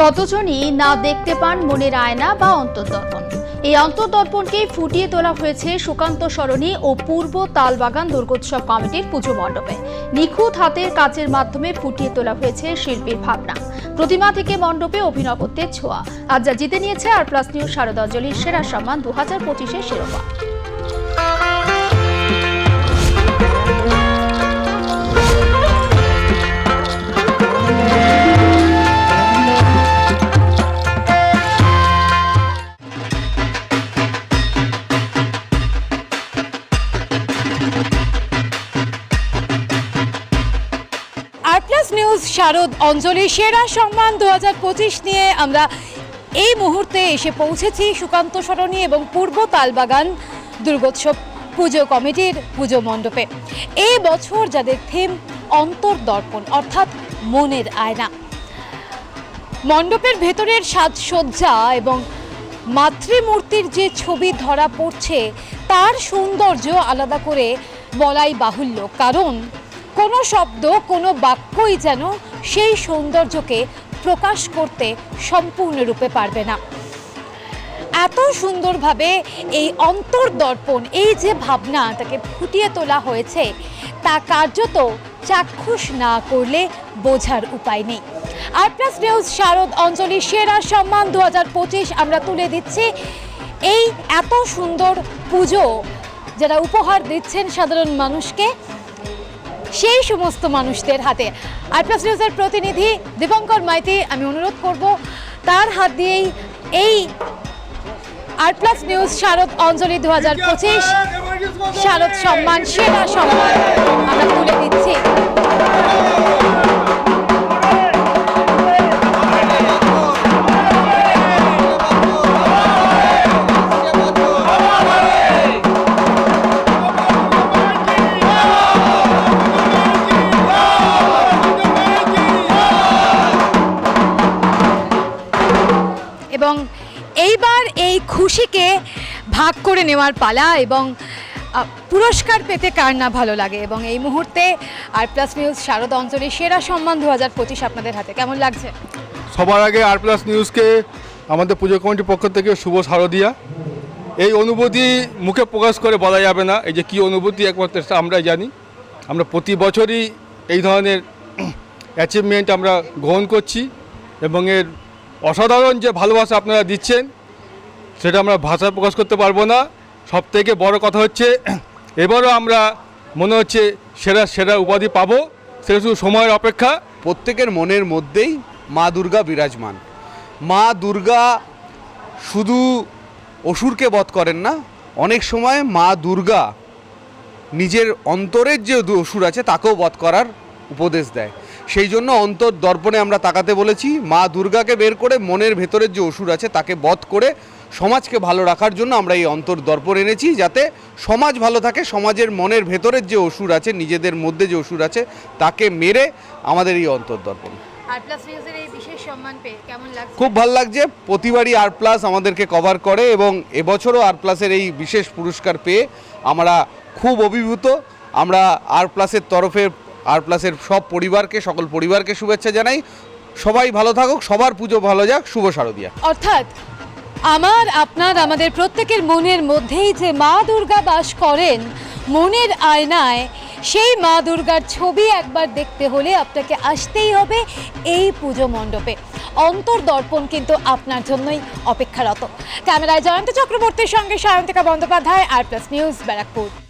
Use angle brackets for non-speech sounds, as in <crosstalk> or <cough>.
কতজনই না দেখতে পান মনের আয়না বা অন্তর্দর্পণ। এই অন্তর্দর্পণকেই ফুটিয়ে তোলা হয়েছে সুকান্ত সরণী ও পূর্ব তালবাগান দুর্গোৎসব কমিটির পুজো মণ্ডপে। নিখুঁত হাতের কাজের মাধ্যমে ফুটিয়ে তোলা হয়েছে শিল্পীর ভাবনা। প্রতিমা থেকে মণ্ডপে অভিনবত্বের ছোঁয়া। আজ যা জিতে নিয়েছে আর প্লাস নিউজ শারদাঞ্জলির সেরা সম্মান দু হাজার পঁচিশের শিরোপা। নিউজ, শারদ অঞ্জলি, সেরা সম্মান দু হাজার পঁচিশ নিয়ে আমরা এই মুহূর্তে এসে পৌঁছেছি সুকান্ত সরণী এবং পূর্ব তালবাগান দুর্গোৎসব পুজো কমিটির পুজো মণ্ডপে। এই বছর যাদের থিম অন্তর্দর্পণ, অর্থাৎ মনের আয়না। মণ্ডপের ভেতরের সাজসজ্জা এবং মাতৃমূর্তির যে ছবি ধরা পড়ছে, তার সৌন্দর্য আলাদা করে বলাই বাহুল্য। কারণ কোনো শব্দ, কোনো বাক্যই যেন সেই সৌন্দর্যকে প্রকাশ করতে সম্পূর্ণরূপে পারবে না। এত সুন্দরভাবে এই অন্তর্দর্পণ, এই যে ভাবনা তাকে ফুটিয়ে তোলা হয়েছে, তা কার্যত চাক্ষুষ না করলে বোঝার উপায় নেই। আর প্লাস নিউজ, শারদ অঞ্জলি সেরা সম্মান দু হাজার পঁচিশ আমরা তুলে দিচ্ছি। এই এত সুন্দর পুজো যারা উপহার দিচ্ছেন সাধারণ মানুষকে সেই সমস্ত মানুষদের হাতে। আর প্লাস নিউজের প্রতিনিধি দীপঙ্কর মাইতি, আমি অনুরোধ করব, তার হাত দিয়েই এই আর প্লাস নিউজ শারদ অঞ্জলি দু হাজার পঁচিশ শারদ সম্মান, সেরা সম্মান আমরা তুলে দিচ্ছি। এবং এইবার এই খুশিকে ভাগ করে নেওয়ার পালা এবং পুরস্কার পেতে কার না ভালো লাগে। এবং এই মুহূর্তে আর প্লাস নিউজ শারদ অঞ্চলের সেরা সম্মান দু হাজার পঁচিশ আপনাদের হাতে। কেমন লাগছে? সবার আগে আর প্লাস নিউজকে আমাদের পুজো কমিটির পক্ষ থেকে শুভ শারদিয়া। এই অনুভূতি মুখে প্রকাশ করে বলা যাবে না, এই যে কী অনুভূতি একমাত্র আমরাই জানি। আমরা প্রতি বছরই এই ধরনের <clears throat> অ্যাচিভমেন্ট আমরা গ্রহণ করছি এবং এর অসাধারণ যে ভালোবাসা আপনারা দিচ্ছেন, সেটা আমরা ভাষায় প্রকাশ করতে পারব না। সব থেকে বড় কথা হচ্ছে, এবারও আমরা মনে হচ্ছে সেরা সেরা উপাধি পাবো, সেটা শুধু সময়ের অপেক্ষা। প্রত্যেকের মনের মধ্যেই মা দুর্গা বিরাজমান। মা দুর্গা শুধু অসুরকে বধ করেন না, অনেক সময় মা দুর্গা নিজের অন্তরের যে অসুর আছে, তাকেও বধ করার উপদেশ দেয়। সেই জন্য অন্তর দর্পণে আমরা তাকাতে বলেছি মা দুর্গাকে বের করে মনের ভেতরের যে অসুর আছে তাকে বধ করে সমাজকে ভালো রাখার জন্য আমরা এই অন্তর দর্পণ এনেছি যাতে সমাজ ভালো থাকে সমাজের মনের ভেতরের যে অসুর আছে নিজেদের মধ্যে যে অসুর আছে তাকে মেরে আমাদের এই অন্তর দর্পণ। খুব ভালো লাগছে প্রতিবারই আর প্লাস আমাদেরকে কভার করে এবং এবছরও আর প্লাসের এই বিশেষ পুরস্কার পেয়ে আমরা খুব অভিভূত। আমরা আর প্লাসের তরফে আর প্লাসের সব পরিবারকে, সকল পরিবারকে শুভেচ্ছা জানাই। সবাই ভালো থাকুক, সবার পুজো ভালো যাক, শুভ শারদিয়া। অর্থাৎ আমার, আপনার, আমাদের প্রত্যেকের মনের মধ্যেই যে মা দুর্গা বাস করেন, মনের আয়নায় সেই মা দুর্গার ছবি একবার দেখতে হলে আপনাকে আসতেই হবে এই পুজো মণ্ডপে। অন্তর্দর্পণ কিন্তু আপনার জন্যই অপেক্ষারত। ক্যামেরায় জয়ন্ত চক্রবর্তীর সঙ্গে Sayantika Bandyopadhyay, R plus news Barrackpore.